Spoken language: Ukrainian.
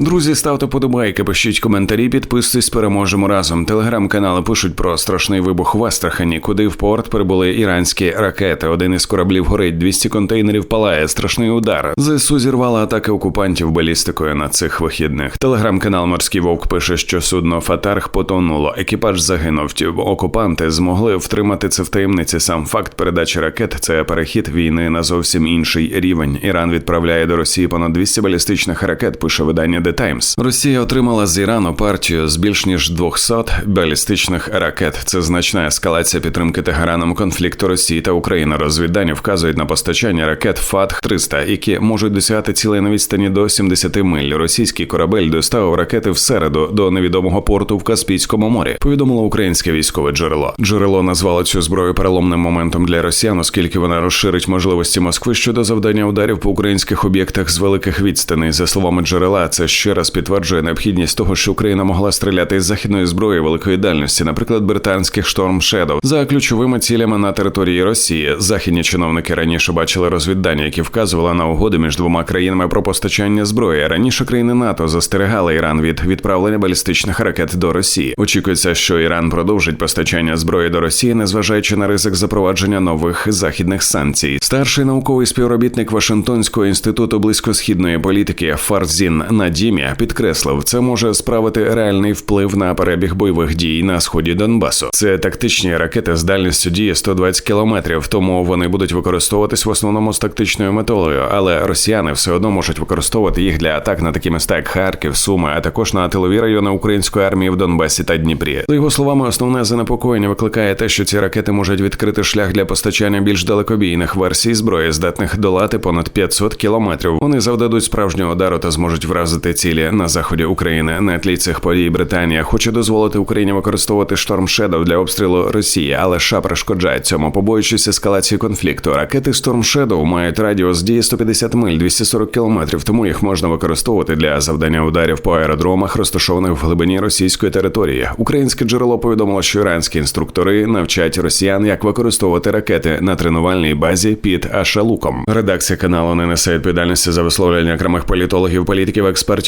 Друзі, ставте подобайки, пишіть коментарі, підписуйтесь, переможемо разом. Телеграм-канали пишуть про страшний вибух в Астрахані, куди в порт прибули іранські ракети. Один із кораблів горить, 200 контейнерів палає. Страшний удар. ЗСУ зірвала атаки окупантів балістикою на цих вихідних. Телеграм-канал Морський Вовк пише, що судно Фатарх потонуло. Екіпаж загинув. Окупанти змогли втримати це в таємниці. Сам факт передачі ракет це перехід війни на зовсім інший рівень. Іран відправляє до Росії понад 200 балістичних ракет. Пише видання The Times. Росія отримала з Ірану партію з більш ніж 200 балістичних ракет. Це значна ескалація підтримки Тегераном конфлікту Росії та України. Розвіддані вказують на постачання ракет фатх 300 які можуть досягати цілей на відстані до 70 миль. Російський корабель доставив ракети в середу до невідомого порту в Каспійському морі. Повідомило українське військове джерело. Джерело назвало цю зброю переломним моментом для росіян, оскільки вона розширить можливості Москви щодо завдання ударів по українських об'єктах з великих відстаней. За словами джерела, це ще раз підтверджує необхідність того, що Україна могла стріляти із західної зброї великої дальності, наприклад, британських шторм Shadow, за ключовими цілями на території Росії. Західні чиновники раніше бачили розвіддання, які вказували на угоди між двома країнами про постачання зброї. Раніше країни НАТО застерегали Іран від відправлення балістичних ракет до Росії. Очікується, що Іран продовжить постачання зброї до Росії, незважаючи на ризик запровадження нових західних санкцій. Старший науковий співробітник Вашингтонського інституту близькосхідної політики Фарзін Надімі підкреслив, це може справити реальний вплив на перебіг бойових дій на сході Донбасу. Це тактичні ракети з дальністю дії 120 кілометрів, тому вони будуть використовуватись в основному з тактичною метою, але росіяни все одно можуть використовувати їх для атак на такі міста, як Харків, Суми, а також на тилові райони української армії в Донбасі та Дніпрі. За його словами, основне занепокоєння викликає те, що ці ракети можуть відкрити шлях для постачання більш далекобійних версій зброї, здатних долати понад 500 кілометрів. Вони завдадуть справжнього удару та зможуть вразити цілі на заході України. На тлі цих подій Британія хоче дозволити Україні використовувати шторм Shadow для обстрілу Росії, але США перешкоджає цьому, побоюючись ескалації конфлікту. Ракети Storm Shadow мають радіус дії 150 миль 240 кілометрів, тому їх можна використовувати для завдання ударів по аеродромах, розташованих в глибині російської території. Українське джерело повідомило, що іранські інструктори навчать росіян, як використовувати ракети на тренувальній базі під Ашалуком. Редакція каналу не несе відповідальності за висловлення окремих політологів, політиків, експертів,